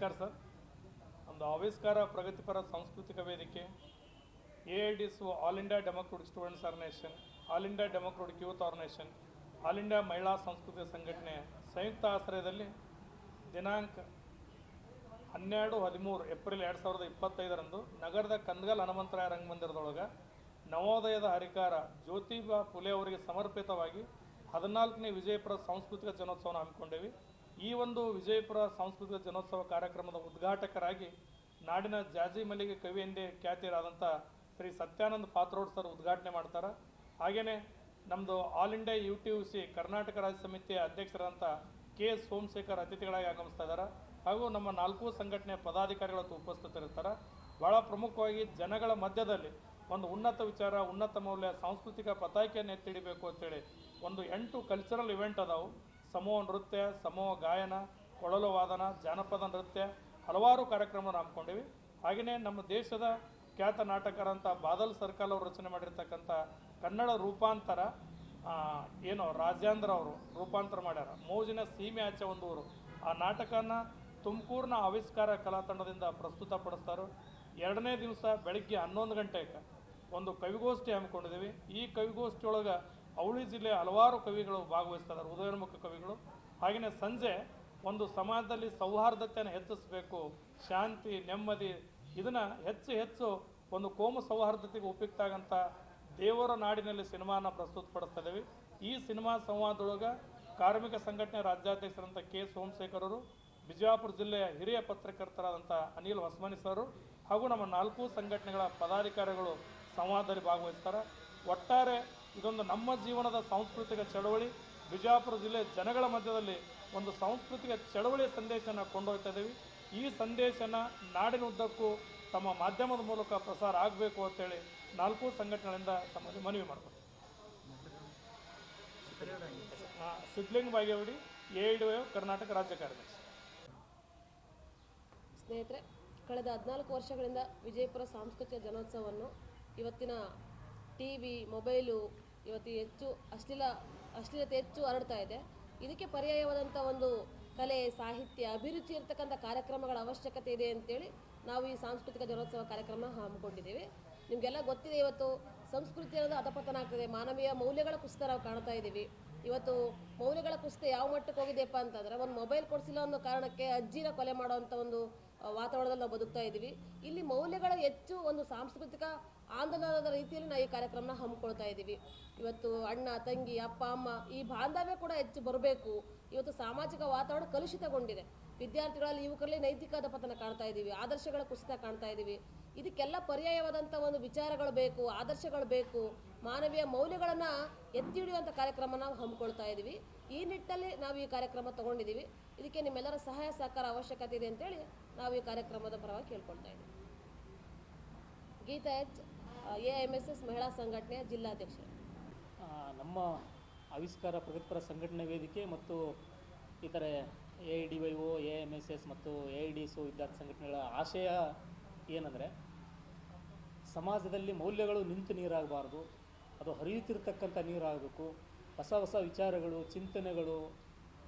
ನಮಸ್ಕಾರ ಸರ್. ಒಂದು ಆವಿಷ್ಕಾರ ಪ್ರಗತಿಪರ ಸಾಂಸ್ಕೃತಿಕ ವೇದಿಕೆ ಎ ಐ ಡಿ ಸು all India democratic students organisation all India democratic youth organisation all India ಮಹಿಳಾ ಸಾಂಸ್ಕೃತಿಕ ಸಂಘಟನೆ ಸಂಯುಕ್ತ ಆಶ್ರಯದಲ್ಲಿ ದಿನಾಂಕ ಹನ್ನೆರಡು ಹದಿಮೂರು ಏಪ್ರಿಲ್ ಎರಡು ಸಾವಿರದ ಇಪ್ಪತ್ತೈದರಂದು ನಗರದ ಕಂದಗಲ್ ಹನುಮಂತರಾಯ ರಂಗಮಂದಿರದೊಳಗೆ ನವೋದಯದ ಹರಿಕಾರ ಜ್ಯೋತಿಬಾ ಫುಲೆ ಅವರಿಗೆ ಸಮರ್ಪಿತವಾಗಿ ಹದಿನಾಲ್ಕನೇ ವಿಜಯಪುರ ಸಾಂಸ್ಕೃತಿಕ ಜನೋತ್ಸವನ ಹಮ್ಮಿಕೊಂಡೇವಿ. ಈ ಒಂದು ವಿಜಯಪುರ ಸಾಂಸ್ಕೃತಿಕ ಜನೋತ್ಸವ ಕಾರ್ಯಕ್ರಮದ ಉದ್ಘಾಟಕರಾಗಿ ನಾಡಿನ ಜಾಜಿ ಮಲ್ಲಿಗೆ ಕವಿ ಎಂದೇ ಖ್ಯಾತಿಯರಾದಂಥ ಶ್ರೀ ಸತ್ಯಾನಂದ ಪಾತ್ರೋಡ್ ಸರ್ ಉದ್ಘಾಟನೆ ಮಾಡ್ತಾರೆ. ಹಾಗೆಯೇ ನಮ್ಮದು all India U T U C Karnataka ರಾಜ್ಯ ಸಮಿತಿಯ ಅಧ್ಯಕ್ಷರಾದಂಥ ಕೆ ಎಸ್ ಸೋಮಶೇಖರ್ ಅತಿಥಿಗಳಾಗಿ ಆಗಮಿಸ್ತಾ ಇದ್ದಾರೆ ಹಾಗೂ ನಮ್ಮ ನಾಲ್ಕು ಸಂಘಟನೆಯ ಪದಾಧಿಕಾರಿಗಳ ಉಪಸ್ಥಿತರಿರ್ತಾರೆ. ಭಾಳ ಪ್ರಮುಖವಾಗಿ ಜನಗಳ ಮಧ್ಯದಲ್ಲಿ ಒಂದು ಉನ್ನತ ವಿಚಾರ, ಉನ್ನತ ಮೌಲ್ಯ, ಸಾಂಸ್ಕೃತಿಕ ಪತಾಕೆಯನ್ನು ಎತ್ತಿಡಿಬೇಕು ಅಂತೇಳಿ ಒಂದು ಎಂಟು ಕಲ್ಚರಲ್ ಇವೆಂಟ್ ಅದಾವು. ಸಮೂಹ ನೃತ್ಯ ಸಮೂಹ ಗಾಯನ, ಕೊಳಲು ವಾದನ, ಜಾನಪದ ನೃತ್ಯ ಹಲವಾರು ಕಾರ್ಯಕ್ರಮಗಳನ್ನು ಹಮ್ಮಿಕೊಂಡಿವಿ ಹಾಗೆಯೇ ನಮ್ಮ ದೇಶದ ಖ್ಯಾತ ನಾಟಕರಂಥ ಬಾದಲ್ ಸರ್ಕಲ್ ಅವರು ರಚನೆ ಮಾಡಿರ್ತಕ್ಕಂಥ ಕನ್ನಡ ರೂಪಾಂತರ ಏನು ರಾಜೇಂದ್ರ ಅವರು ರೂಪಾಂತರ ಮಾಡ್ಯಾರ. ಮೋಜಿನ ಸೀಮೆ ಆಚೆ ಒಂದು ಊರು. ಆ ನಾಟಕನ ತುಮಕೂರಿನ ಆವಿಷ್ಕಾರ ಕಲಾ ತಂಡದಿಂದ ಪ್ರಸ್ತುತಪಡಿಸ್ತಾರೆ ಎರಡನೇ ದಿವಸ ಬೆಳಗ್ಗೆ ಹನ್ನೊಂದು ಗಂಟೆಗೆ ಒಂದು ಕವಿಗೋಷ್ಠಿ ಹಮ್ಮಿಕೊಂಡಿದ್ದೀವಿ ಈ ಕವಿಗೋಷ್ಠಿಯೊಳಗೆ ಅವಳಿ ಜಿಲ್ಲೆಯ ಹಲವಾರು ಕವಿಗಳು ಭಾಗವಹಿಸ್ತಾರೆ ಉದಯೋನ್ಮುಖ ಕವಿಗಳು. ಹಾಗೆಯೇ ಸಂಜೆ ಒಂದು ಸಮಾಜದಲ್ಲಿ ಸೌಹಾರ್ದತೆಯನ್ನು ಹೆಚ್ಚಿಸಬೇಕು, ಶಾಂತಿ, ನೆಮ್ಮದಿ, ಇದನ್ನು ಹೆಚ್ಚು ಹೆಚ್ಚು ಒಂದು ಕೋಮು ಸೌಹಾರ್ದತೆಗೆ ಉಪಯುಕ್ತ ಆಗಂತ ದೇವರ ನಾಡಿನಲ್ಲಿ ಸಿನಿಮಾನ ಪ್ರಸ್ತುತಪಡಿಸ್ತಾ ಇದ್ದೀವಿ. ಈ ಸಿನಿಮಾ ಸಂವಾದದೊಳಗೆ ಕಾರ್ಮಿಕ ಸಂಘಟನೆ ರಾಜ್ಯಾಧ್ಯಕ್ಷರಂತ ಕೆ ಸೋಮಶೇಖರ್ ಅವರು, ಬಿಜಾಪುರ ಜಿಲ್ಲೆಯ ಹಿರಿಯ ಪತ್ರಕರ್ತರಾದಂಥ ಅನಿಲ್ ಹೊಸಮನಿ ಸರ್ ಹಾಗೂ ನಮ್ಮ ನಾಲ್ಕು ಸಂಘಟನೆಗಳ ಪದಾಧಿಕಾರಿಗಳು ಸಂವಾದದಲ್ಲಿ ಭಾಗವಹಿಸ್ತಾರೆ. ಒಟ್ಟಾರೆ ಇದೊಂದು ನಮ್ಮ ಜೀವನದ ಸಾಂಸ್ಕೃತಿಕ ಚಳವಳಿ. ಬಿಜಾಪುರ ಜಿಲ್ಲೆ ಜನಗಳ ಮಧ್ಯದಲ್ಲಿ ಒಂದು ಸಾಂಸ್ಕೃತಿಕ ಚಳವಳಿಯ ಸಂದೇಶನ ಕೊಂಡೊಯ್ತಾ ಇದ್ದೀವಿ ಈ ಸಂದೇಶನ ನಾಡಿನ ಉದ್ದಕ್ಕೂ ತಮ್ಮ ಮಾಧ್ಯಮದ ಮೂಲಕ ಪ್ರಸಾರ ಆಗಬೇಕು ಅಂತೇಳಿ ನಾಲ್ಕು ಸಂಘಟನೆಗಳಿಂದ ತಮ್ಮಲ್ಲಿ ಮನವಿ ಮಾಡ್ಬೋದು ಸಿದ್ಲಿಂಗ್ ಬಾಗೇವಡಿ, ಎ ಕರ್ನಾಟಕ ರಾಜ್ಯ ಕಾರ್ಯದರ್ಶಿ. ಸ್ನೇಹಿತರೆ, ಕಳೆದ ಹದಿನಾಲ್ಕು ವರ್ಷಗಳಿಂದ ವಿಜಯಪುರ ಸಾಂಸ್ಕೃತಿಕ ಜನೋತ್ಸವವನ್ನು ಇವತ್ತಿನ ಟಿ ವಿ, ಮೊಬೈಲು ಇವತ್ತು ಹೆಚ್ಚು ಅಶ್ಲೀಲ, ಅಶ್ಲೀಲತೆ ಹೆಚ್ಚು ಹರಡ್ತಾ ಇದೆ. ಇದಕ್ಕೆ ಪರ್ಯಾಯವಾದಂಥ ಒಂದು ಕಲೆ, ಸಾಹಿತ್ಯ, ಅಭಿರುಚಿ ಇರ್ತಕ್ಕಂಥ ಕಾರ್ಯಕ್ರಮಗಳ ಅವಶ್ಯಕತೆ ಇದೆ ಅಂತೇಳಿ ನಾವು ಈ ಸಾಂಸ್ಕೃತಿಕ ಜನೋತ್ಸವ ಕಾರ್ಯಕ್ರಮ ಹಮ್ಮಿಕೊಂಡಿದ್ದೀವಿ. ನಿಮಗೆಲ್ಲ ಗೊತ್ತಿದೆ ಇವತ್ತು ಸಂಸ್ಕೃತಿ ಅನ್ನೋದು ಅಧಪತನ ಆಗ್ತದೆ ಮಾನವೀಯ ಮೌಲ್ಯಗಳ ಕುಸಿತ ನಾವು ಕಾಣ್ತಾ ಇದ್ದೀವಿ. ಇವತ್ತು ಮೌಲ್ಯಗಳ ಕುಸಿತ ಯಾವ ಮಟ್ಟಕ್ಕೆ ಹೋಗಿದೆಯಪ್ಪ ಅಂತಂದ್ರೆ ಒಂದು ಮೊಬೈಲ್ ಕೊಡಿಸಿಲ್ಲ ಅನ್ನೋ ಕಾರಣಕ್ಕೆ ಅಜ್ಜಿನ ಕೊಲೆ ಮಾಡುವಂಥ ಒಂದು ವಾತಾವರಣದಲ್ಲಿ ನಾವು ಬದುಕ್ತಾ ಇದ್ದೀವಿ. ಇಲ್ಲಿ ಮೌಲ್ಯಗಳ ಹೆಚ್ಚು ಒಂದು ಸಾಂಸ್ಕೃತಿಕ ಆಂದೋಲನದ ರೀತಿಯಲ್ಲಿ ನಾವು ಈ ಕಾರ್ಯಕ್ರಮನ ಹಮ್ಮಿಕೊಳ್ತಾ ಇದ್ದೀವಿ. ಇವತ್ತು ಅಣ್ಣ, ತಂಗಿ, ಅಪ್ಪ, ಅಮ್ಮ ಈ ಬಾಂಧವ್ಯ ಕೂಡ ಹೆಚ್ಚು ಬರಬೇಕು. ಇವತ್ತು ಸಾಮಾಜಿಕ ವಾತಾವರಣ ಕಲುಷಿತಗೊಂಡಿದೆ. ವಿದ್ಯಾರ್ಥಿಗಳಲ್ಲಿ, ಯುವಕರಲ್ಲಿ ನೈತಿಕದ ಪತನ ಕಾಣ್ತಾ ಇದ್ದೀವಿ. ಆದರ್ಶಗಳ ಕುಸಿತ ಕಾಣ್ತಾ ಇದ್ದೀವಿ. ಇದಕ್ಕೆಲ್ಲ ಪರ್ಯಾಯವಾದಂಥ ಒಂದು ವಿಚಾರಗಳು ಬೇಕು, ಆದರ್ಶಗಳು ಬೇಕು. ಮಾನವೀಯ ಮೌಲ್ಯಗಳನ್ನು ಎತ್ತಿ ಹಿಡಿಯುವಂಥ ಕಾರ್ಯಕ್ರಮ ನಾವು ಹಮ್ಮಿಕೊಳ್ತಾ ಇದ್ದೀವಿ. ಈ ನಿಟ್ಟಲ್ಲಿ ನಾವು ಈ ಕಾರ್ಯಕ್ರಮ ತಗೊಂಡಿದ್ದೀವಿ. ಇದಕ್ಕೆ ನಿಮ್ಮೆಲ್ಲರ ಸಹಾಯ, ಸಹಕಾರ, ಅವಶ್ಯಕತೆ ಇದೆ ಅಂತೇಳಿ ನಾವು ಈ ಕಾರ್ಯಕ್ರಮದ ಪರವಾಗಿ ಕೇಳ್ಕೊಳ್ತಾ ಇದ್ದೀವಿ. Geetha H. A M S S ಮಹಿಳಾ ಸಂಘಟನೆಯ ಜಿಲ್ಲಾಧ್ಯಕ್ಷರು ನಮ್ಮ ಆವಿಷ್ಕಾರ ಪ್ರಗತಿಪರ ಸಂಘಟನೆ ವೇದಿಕೆ ಮತ್ತು ಇತರೆ A I D Y O A M S S ಮತ್ತು ಎ ಐ ಡಿ ಸು ವಿದ್ಯಾರ್ಥಿ ಸಂಘಟನೆಗಳ ಆಶಯ ಏನಂದರೆ, ಸಮಾಜದಲ್ಲಿ ಮೌಲ್ಯಗಳು ನಿಂತು ನೀರಾಗಬಾರ್ದು, ಅದು ಹರಿಯುತ್ತಿರ್ತಕ್ಕಂಥ ನೀರಾಗಬೇಕು, ಹೊಸ ಹೊಸ ವಿಚಾರಗಳು, ಚಿಂತನೆಗಳು,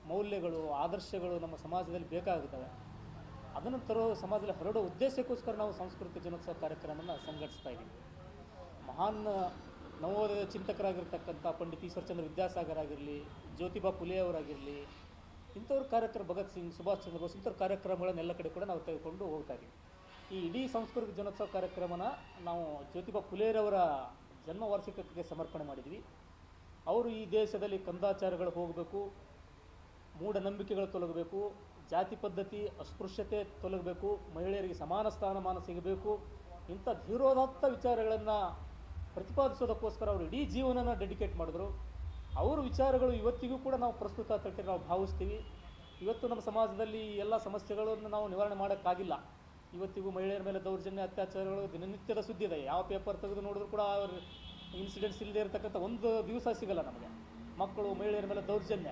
ಮೌಲ್ಯಗಳು, ಆದರ್ಶಗಳು ನಮ್ಮ ಸಮಾಜದಲ್ಲಿ ಬೇಕಾಗುತ್ತವೆ. ಅದನ್ನು ತರೋ ಸಮಾಜದಲ್ಲಿ ಹರಡೋ ಉದ್ದೇಶಕ್ಕೋಸ್ಕರ ನಾವು ಸಾಂಸ್ಕೃತಿಕ ಜನೋತ್ಸವ ಕಾರ್ಯಕ್ರಮವನ್ನು ಸಂಘಟಿಸ್ತಾ ಇದ್ದೀವಿ. ಮಹಾನ್ ನವೋದಯ ಚಿಂತಕರಾಗಿರ್ತಕ್ಕಂಥ ಪಂಡಿತ್ ಈಶ್ವರಚಂದ್ರ ವಿದ್ಯಾಸಾಗರ್ ಆಗಿರಲಿ, ಜ್ಯೋತಿಬಾ ಫುಲೆ ಅವರಾಗಿರಲಿ, ಇಂಥವ್ರ ಕಾರ್ಯಕ್ರಮ, ಭಗತ್ ಸಿಂಗ್, ಸುಭಾಷ್ ಚಂದ್ರ ಬೋಸ್, ಇಂಥವ್ರ ಕಾರ್ಯಕ್ರಮಗಳನ್ನೆಲ್ಲ ಕಡೆ ಕೂಡ ನಾವು ತೆಗೆದುಕೊಂಡು ಹೋಗ್ತಾ ಇದ್ದೀವಿ ಈ ಇಡೀ ಸಾಂಸ್ಕೃತಿಕ ಜನೋತ್ಸವ ಕಾರ್ಯಕ್ರಮನ ನಾವು ಜ್ಯೋತಿಬಾ ಫುಲೆರವರ ಜನ್ಮ ವಾರ್ಷಿಕಕ್ಕೆ ಸಮರ್ಪಣೆ ಮಾಡಿದ್ವಿ. ಅವರು ಈ ದೇಶದಲ್ಲಿ ಕಂದಾಚಾರಗಳು ಹೋಗಬೇಕು, ಮೂಢನಂಬಿಕೆಗಳು ತೊಲಗಬೇಕು, ಜಾತಿ ಪದ್ಧತಿ, ಅಸ್ಪೃಶ್ಯತೆ ತೊಲಗಬೇಕು, ಮಹಿಳೆಯರಿಗೆ ಸಮಾನ ಸ್ಥಾನಮಾನ ಸಿಗಬೇಕು, ಇಂಥ ಧೀರೋದಾತ್ತ ವಿಚಾರಗಳನ್ನು ಪ್ರತಿಪಾದಿಸೋದಕ್ಕೋಸ್ಕರ ಅವರು ಇಡೀ ಜೀವನನ ಡೆಡಿಕೇಟ್ ಮಾಡಿದ್ರು. ಅವ್ರ ವಿಚಾರಗಳು ಇವತ್ತಿಗೂ ಕೂಡ ನಾವು ಪ್ರಸ್ತುತ ತಟ್ಟೆ ನಾವು ಭಾವಿಸ್ತೀವಿ. ಇವತ್ತು ನಮ್ಮ ಸಮಾಜದಲ್ಲಿ ಎಲ್ಲ ಸಮಸ್ಯೆಗಳನ್ನು ನಾವು ನಿವಾರಣೆ ಮಾಡೋಕ್ಕಾಗಿಲ್ಲ. ಇವತ್ತಿಗೂ ಮಹಿಳೆಯರ ಮೇಲೆ ದೌರ್ಜನ್ಯ, ಅತ್ಯಾಚಾರಗಳು ದಿನನಿತ್ಯದ ಸುದ್ದಿ ಇದೆ. ಯಾವ ಪೇಪರ್ ತೆಗೆದು ನೋಡಿದ್ರು ಕೂಡ ಅವ್ರ ಇನ್ಸಿಡೆಂಟ್ಸ್ ಇಲ್ಲದೆ ಇರತಕ್ಕಂಥ ಒಂದು ದಿವಸ ಸಿಗಲ್ಲ ನಮಗೆ. ಮಕ್ಕಳು, ಮಹಿಳೆಯರ ಮೇಲೆ ದೌರ್ಜನ್ಯ.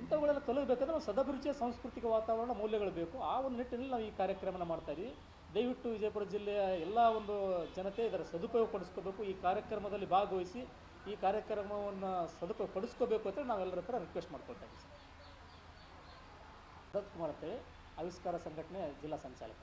ಇಂಥವುಗಳೆಲ್ಲ ತೊಲಗಬೇಕಂದ್ರೆ ನಾವು ಸದಭಿರುಚಿಯ ಸಾಂಸ್ಕೃತಿಕ ವಾತಾವರಣ ಮೌಲ್ಯಗಳು ಬೇಕು. ಆ ಒಂದು ನಿಟ್ಟಿನಲ್ಲಿ ನಾವು ಈ ಕಾರ್ಯಕ್ರಮನ ಮಾಡ್ತಾ ಇದ್ದೀವಿ ದಯವಿಟ್ಟು ವಿಜಯಪುರ ಜಿಲ್ಲೆಯ ಎಲ್ಲ ಒಂದು ಜನತೆ ಇದರ ಸದುಪಯೋಗ ಪಡಿಸ್ಕೋಬೇಕು, ಈ ಕಾರ್ಯಕ್ರಮದಲ್ಲಿ ಭಾಗವಹಿಸಿ ಈ ಕಾರ್ಯಕ್ರಮವನ್ನು ಸದುಪಯೋಗ ಪಡಿಸ್ಕೋಬೇಕು ಅಂತ ನಾವೆಲ್ಲರ ಹತ್ರ ರಿಕ್ವೆಸ್ಟ್ ಮಾಡ್ಕೊಳ್ತಾ ಇದ್ದೀವಿ ಸರ್. ಕುಮಾರ್ ಅಂತೇಳಿ ಆವಿಷ್ಕಾರ ಸಂಘಟನೆ ಜಿಲ್ಲಾ ಸಂಚಾಲಕ.